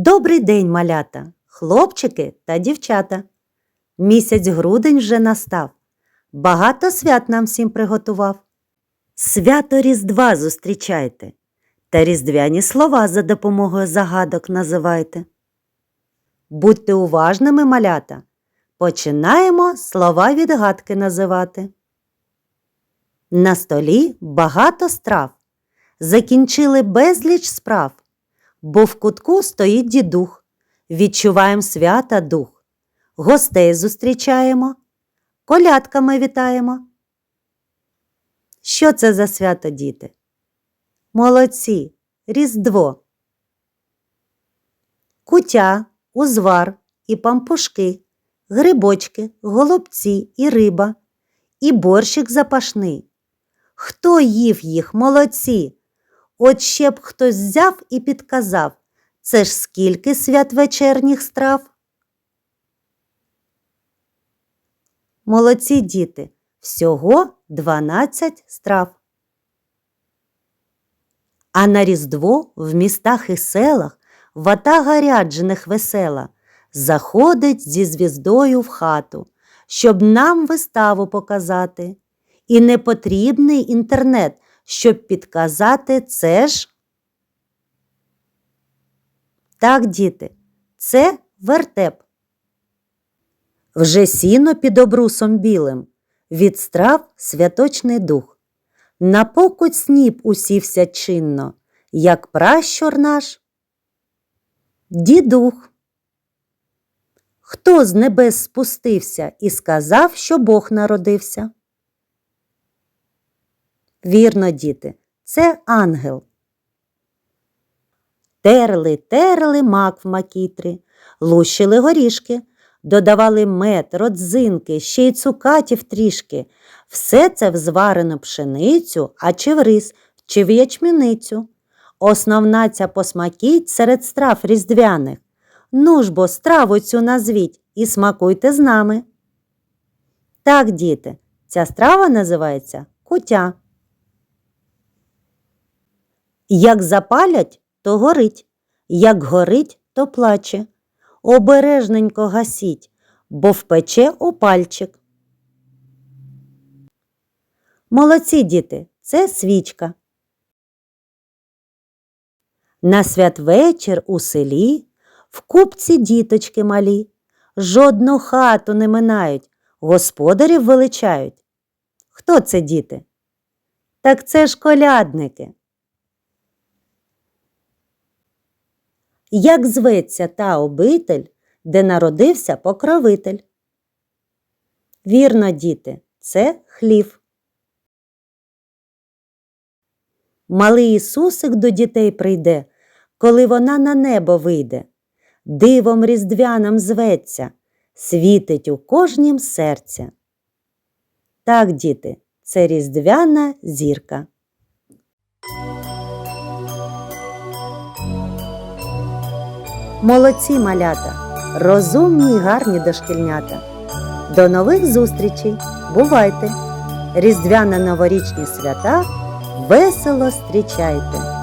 Добрий день, малята, хлопчики та дівчата. Місяць грудень вже настав. Багато свят нам всім приготував. Свято Різдва зустрічайте та різдвяні слова за допомогою загадок називайте. Будьте уважними, малята. Починаємо слова відгадки називати. На столі багато страв. Закінчили безліч справ, бо в кутку стоїть дідух. Відчуваємо свята дух. Гостей зустрічаємо, колядками вітаємо. Що це за свято, діти? Молодці, Різдво. Кутя, узвар і пампушки, грибочки, голубці і риба, і борщик запашний. Хто їв їх, молодці? От ще б хтось взяв і підказав, це ж скільки свят вечерніх страв? Молодці діти, всього 12 страв. А на Різдво в містах і селах вата гаряджених весела заходить зі звіздою в хату, щоб нам виставу показати. І не потрібний інтернет, щоб підказати це ж. Так, діти, це вертеп. Вже сіно під обрусом білим, від страв святочний дух. На покуть сніп усівся чинно, як пращур наш. Дідух. Хто з небес спустився і сказав, що Бог народився? Вірно, діти, це ангел. Терли, терли мак в макітрі, лущили горішки, додавали мед, родзинки, ще й цукатів трішки. Все це в зварену пшеницю, а чи в рис, чи в ячміницю. Основна ця посмакіть серед страв різдвяних. Ну ж бо страву цю назвіть і смакуйте з нами. Так, діти, ця страва називається кутя. Як запалять, то горить, як горить, то плаче. Обережненько гасіть, бо впече у пальчик. Молодці діти, це свічка. На святвечір у селі в купці діточки малі, жодну хату не минають, господарів величають. Хто це діти? Так це ж колядники. Як зветься та обитель, де народився покровитель? Вірно, діти, це хлів. Малий Ісусик до дітей прийде, коли вона на небо вийде. Дивом різдвяним зветься, світить у кожнім серця. Так, діти, це різдвяна зірка. Молодці малята, розумні й гарні дошкільнята. До нових зустрічей! Бувайте! Різдвяно новорічні свята весело зустрічайте!